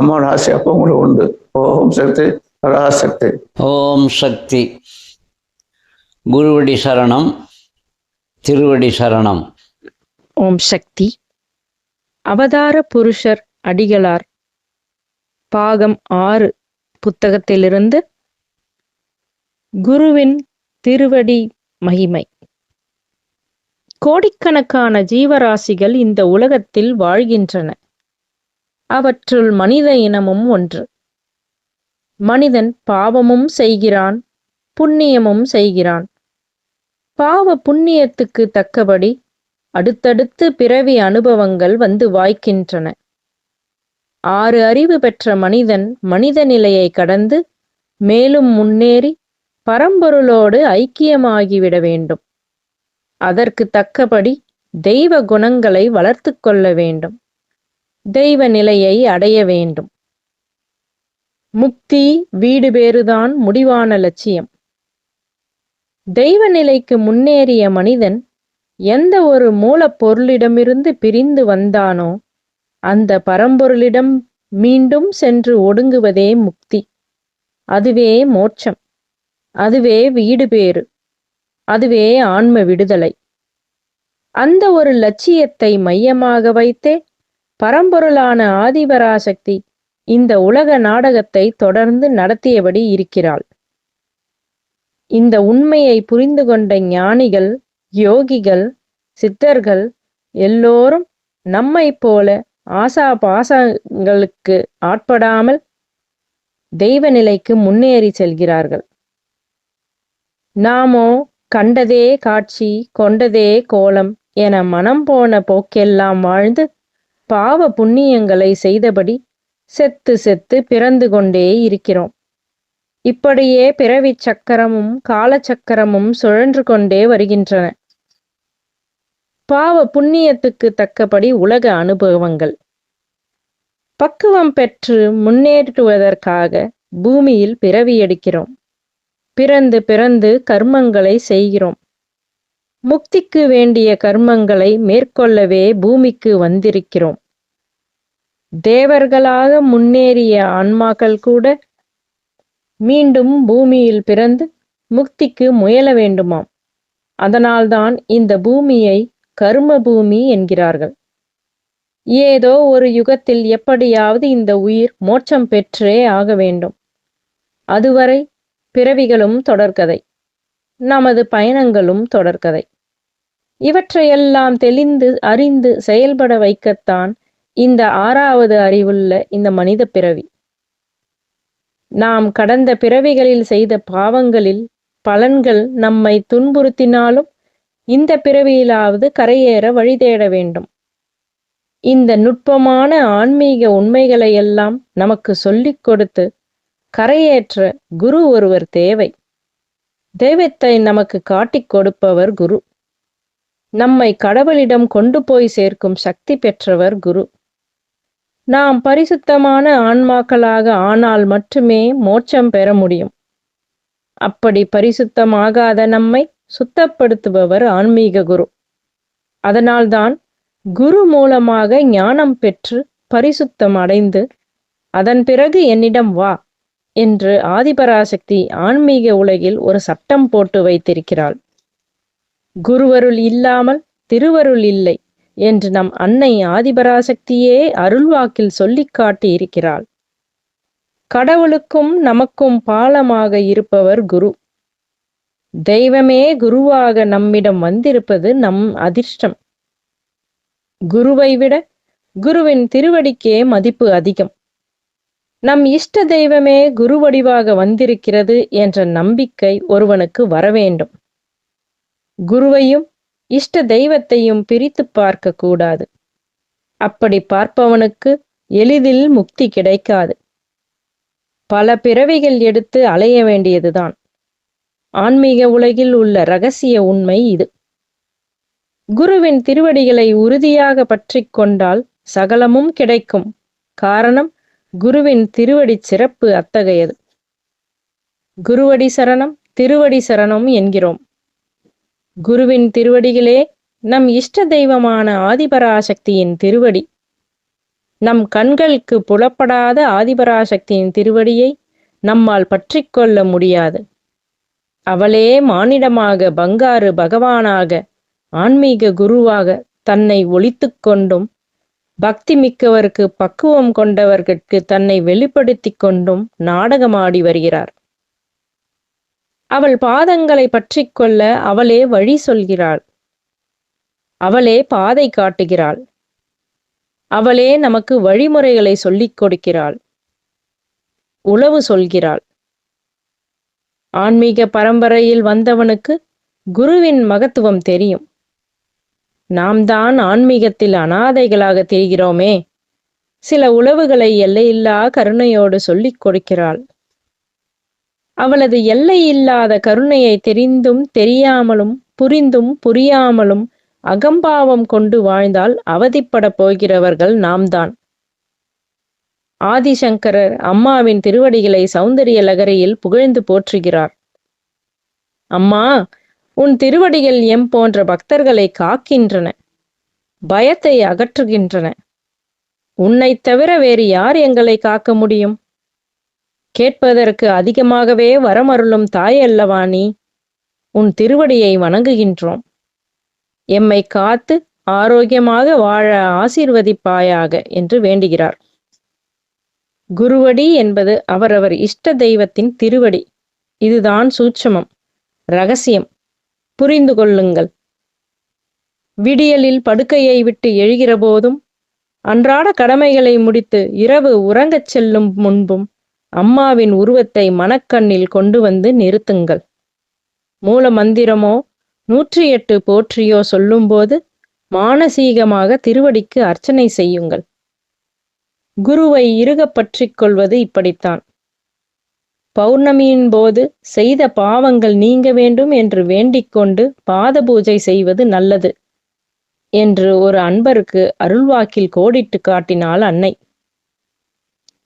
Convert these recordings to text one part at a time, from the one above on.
அம்மாவோட ஆசை அப்போ கூட உண்டு. ஓம் சக்தி பராசக்தி. ஓம் சக்தி. குருவடி சரணம் திருவடி சரணம். ஓம் சக்தி. அவதார புருஷர் அடிகளார். பாகம் ஆறு புத்தகத்திலிருந்து குருவின் திருவடி மகிமை. கோடிக்கணக்கான ஜீவராசிகள் இந்த உலகத்தில் வாழ்கின்றன. அவற்றுள் மனித இனமும் ஒன்று. மனிதன் பாவமும் செய்கிறான் புண்ணியமும் செய்கிறான். பாவ புண்ணியத்துக்கு தக்கபடி அடுத்தடுத்து பிறவி அனுபவங்கள் வந்து வாய்க்கின்றன. ஆறு அறிவு பெற்ற மனிதன் மனித நிலையை கடந்து மேலும் முன்னேறி பரம்பொருளோடு ஐக்கியமாகிவிட வேண்டும். அதற்கு தக்கபடி தெய்வ குணங்களை வளர்த்து கொள்ள வேண்டும். தெய்வ நிலையை அடைய வேண்டும். முக்தி வீடு பேறுதான் முடிவான லட்சியம். தெய்வ நிலைக்கு முன்னேறிய மனிதன் எந்த ஒரு மூலப்பொருளிடமிருந்து பிரிந்து வந்தானோ அந்த பரம்பொருளிடம் மீண்டும் சென்று ஒடுங்குவதே முக்தி. அதுவே மோட்சம். அதுவே வீடு பேறு. அதுவே ஆன்ம விடுதலை. அந்த ஒரு லட்சியத்தை மையமாக வைத்தே பரம்பொருளான ஆதிபராசக்தி இந்த உலக நாடகத்தை தொடர்ந்து நடத்தியபடி இருக்கிறாள். இந்த உண்மையை புரிந்து கொண்ட ஞானிகள் யோகிகள் சித்தர்கள் எல்லோரும் நம்மை போல ஆசா பாசங்களுக்கு ஆட்படாமல் தெய்வ நிலைக்கு முன்னேறி செல்கிறார்கள். நாமோ கண்டதே காட்சி கொண்டதே கோலம் என மனம் போன போக்கெல்லாம் வாழ்ந்து பாவ புண்ணியங்களை செய்தபடி செத்து செத்து பிறந்து கொண்டே இருக்கிறோம். இப்படியே பிறவிச் சக்கரமும் காலச்சக்கரமும் சுழன்று கொண்டே வருகின்றன. பாவ புண்ணியத்துக்கு தக்கபடி உலக அனுபவங்கள். பக்குவம் பெற்று முன்னேற்றுவதற்காக பூமியில் பிறவி எடுக்கிறோம். பிறந்து பிறந்து கர்மங்களை செய்கிறோம். முக்திக்கு வேண்டிய கர்மங்களை மேற்கொள்ளவே பூமிக்கு வந்திருக்கிறோம். தேவர்களாக முன்னேறிய ஆன்மாக்கள் கூட மீண்டும் பூமியில் பிறந்து முக்திக்கு முயல வேண்டுமாம். அதனால்தான் இந்த பூமியை கர்ம பூமி என்கிறார்கள். ஏதோ ஒரு யுகத்தில் எப்படியாவது இந்த உயிர் மோட்சம் பெற்றே ஆக வேண்டும். அதுவரை பிறவிகளும் தொடர்கதை. நமது பயணங்களும் தொடர்கதை. இவற்றையெல்லாம் தெளிந்து அறிந்து செயல்பட வைக்கத்தான் இந்த ஆறாவது அறிவுள்ள இந்த மனித பிறவி. நாம் கடந்த பிறவிகளில் செய்த பாவங்களில் பலன்கள் நம்மை துன்புறுத்தினாலும் இந்த பிறவியிலாவது கரையேற வழி தேட வேண்டும். இந்த நுட்பமான ஆன்மீக உண்மைகளையெல்லாம் நமக்கு சொல்லிக் கொடுத்து கரையேற்ற குரு ஒருவர் தேவை. தெய்வத்தை நமக்கு காட்டிக் கொடுப்பவர் குரு. நம்மை கடவுளிடம் கொண்டு போய் சேர்க்கும் சக்தி பெற்றவர் குரு. நாம் பரிசுத்தமான ஆன்மாக்களாக ஆனால் மட்டுமே மோட்சம் பெற முடியும். அப்படி பரிசுத்தமாகாத நம்மை சுத்தப்படுத்துபவர் ஆன்மீக குரு. அதனால்தான் குரு மூலமாக ஞானம் பெற்று பரிசுத்தம் அடைந்து அதன் பிறகு என்னிடம் வா என்று ஆதிபராசக்தி ஆன்மீக உலகில் ஒரு சட்டம் போட்டு வைத்திருக்கிறாள். குருவருள் இல்லாமல் திருவருள் இல்லை என்று நம் அன்னை ஆதிபராசக்தியே அருள்வாக்கில் சொல்லிக் காட்டி இருக்கிறாள். கடவுளுக்கும் நமக்கும் பாலமாக இருப்பவர் குரு. தெய்வமே குருவாக நம்மிடம் வந்திருப்பது நம் அதிர்ஷ்டம். குருவை விட குருவின் திருவடிக்கே மதிப்பு அதிகம். நம் இஷ்ட தெய்வமே குரு வடிவாக வந்திருக்கிறது என்ற நம்பிக்கை ஒருவனுக்கு வரவேண்டும் குருவையும் இஷ்ட தெய்வத்தையும் பிரித்து பார்க்க கூடாது. அப்படி பார்ப்பவனுக்கு எளிதில் முக்தி கிடைக்காது. பல பிறவிகள் எடுத்து அலைய வேண்டியதுதான். ஆன்மீக உலகில் உள்ள ரகசிய உண்மை இது. குருவின் திருவடிகளை உறுதியாக பற்றி கொண்டால் சகலமும் கிடைக்கும். காரணம் குருவின் திருவடி சிறப்பு அத்தகையது. குருவடி சரணம் திருவடி சரணம் என்கிறோம். குருவின் திருவடிகளே நம் இஷ்ட தெய்வமான ஆதிபராசக்தியின் திருவடி. நம் கண்களுக்கு புலப்படாத ஆதிபராசக்தியின் திருவடியை நம்மால் பற்றிக்கொள்ள முடியாது. அவளே மானிடமாக பங்காறு பகவானாக ஆன்மீக குருவாக தன்னை ஒழித்து கொண்டும் பக்தி மிக்கவருக்கு பக்குவம் கொண்டவர்கட்கு தன்னை வெளிப்படுத்தி கொண்டும் நாடகமாடி வருகிறார். அவள் பாதங்களை பற்றி கொள்ள அவளே வழி சொல்கிறாள். அவளே பாதை காட்டுகிறாள். அவளே நமக்கு வழிமுறைகளை சொல்லிக் கொடுக்கிறாள். உளவு சொல்கிறாள். ஆன்மீக பரம்பரையில் வந்தவனுக்கு குருவின் மகத்துவம் தெரியும். நாம் தான் ஆன்மீகத்தில் அனாதைகளாக தெரிகிறோமே. சில உளவுகளை எல்லையில்லா கருணையோடு சொல்லிக் கொடுக்கிறாள். அவளது எல்லையில்லாத கருணையை தெரிந்தும் தெரியாமலும் புரிந்தும் புரியாமலும் அகம்பாவம் கொண்டு வாழ்ந்தால் அவதிப்படப் போகிறவர்கள் நாம்தான். ஆதிசங்கரர் அம்மாவின் திருவடிகளை சௌந்தரிய லகரியில் புகழ்ந்து போற்றுகிறார். அம்மா உன் திருவடிகள் எம் போன்ற பக்தர்களை காக்கின்றன. பயத்தை அகற்றுகின்றன. உன்னைத் தவிர வேறு யார் எங்களை காக்க முடியும்? கேட்பதற்கு அதிகமாகவே வரமருளும் தாயல்லவா நீ? உன் திருவடியை வணங்குகின்றோம். எம்மை காத்து ஆரோக்கியமாக வாழ ஆசீர்வதிப்பாயாக என்று வேண்டுகிறார். குருவடி என்பது அவரவர் இஷ்ட தெய்வத்தின் திருவடி. இதுதான் சூட்சமம் ரகசியம். புரிந்து கொள்ளுங்கள். விடியலில் படுக்கையை விட்டு எழுகிற போதும் அன்றாட கடமைகளை முடித்து இரவு உறங்கச் செல்லும் முன்பும் அம்மாவின் உருவத்தை மனக்கண்ணில் கொண்டு வந்து நிறுத்துங்கள். மூல மந்திரமோ நூற்றி எட்டு போற்றியோ சொல்லும்போது மானசீகமாக திருவடிக்கு அர்ச்சனை செய்யுங்கள். குருவை இறுகப் பற்றிக் கொள்வது இப்படித்தான். பௌர்ணமியின் போது செய்த பாவங்கள் நீங்க வேண்டும் என்று வேண்டிக்கொண்டு பாத பூஜை செய்வது நல்லது என்று ஒரு அன்பருக்கு அருள்வாக்கில் கோடிட்டு காட்டினாள் அன்னை.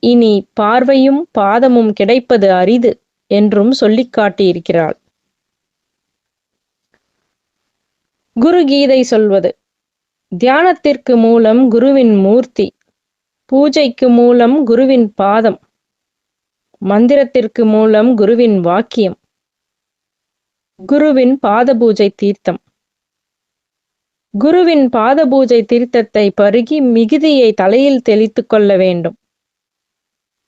இனி பார்வையும் பாதமும் கிடைப்பது அரிது என்றும் சொல்லிக் காட்டியிருக்கிறாள். குரு கீதை சொல்வது தியானத்திற்கு மூலம் குருவின் மூர்த்தி பூஜைக்கு மூலம் குருவின் பாதம் மந்திரத்திற்கு மூலம் குருவின் வாக்கியம். குருவின் பாத பூஜை தீர்த்தம். குருவின் பாத பூஜை தீர்த்தத்தை பருகி மிகுதியை தலையில் தெளித்துக் கொள்ள வேண்டும்.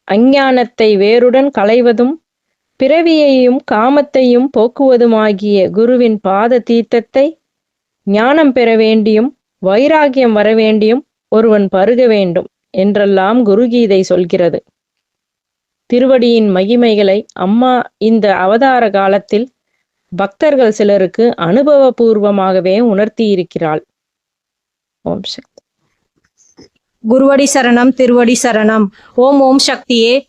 அஞ்ஞானத்தை வேருடன் களைவதும் பிறவியையும் காமத்தையும் போக்குவதுமாகிய குருவின் பாத தீர்த்தத்தை ஞானம் பெற வேண்டியும் வைராகியம் வர வேண்டியும் ஒருவன் பருக வேண்டும் என்றெல்லாம் குருகீதை சொல்கிறது. திருவடியின் மகிமைகளை அம்மா இந்த அவதார காலத்தில் பக்தர்கள் சிலருக்கு அனுபவபூர்வமாகவே உணர்த்தி இருக்கிறாள் ஓம் சக்தி. குருவடி சரணம் திருவடி சரணம். ஓம் ஓம் சக்தியே.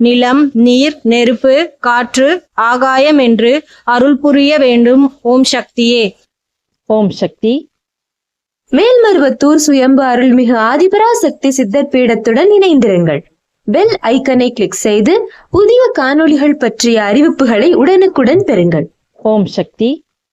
நிலம் நீர் நெருப்பு காற்று ஆகாயம் என்று அருள் புரிய வேண்டும். ஓம் சக்தியே. ஓம் சக்தி. மேல்மருவத்தூர் சுயம்பு அருள்மிகு ஆதிபராசக்தி சித்தர் பீடத்துடன் இணைந்திருங்கள். பெல் ஐக்கனை கிளிக் செய்து புதிய காணொளிகள் பற்றிய அறிவிப்புகளை உடனுக்குடன் பெறுங்கள். ஓம் சக்தி.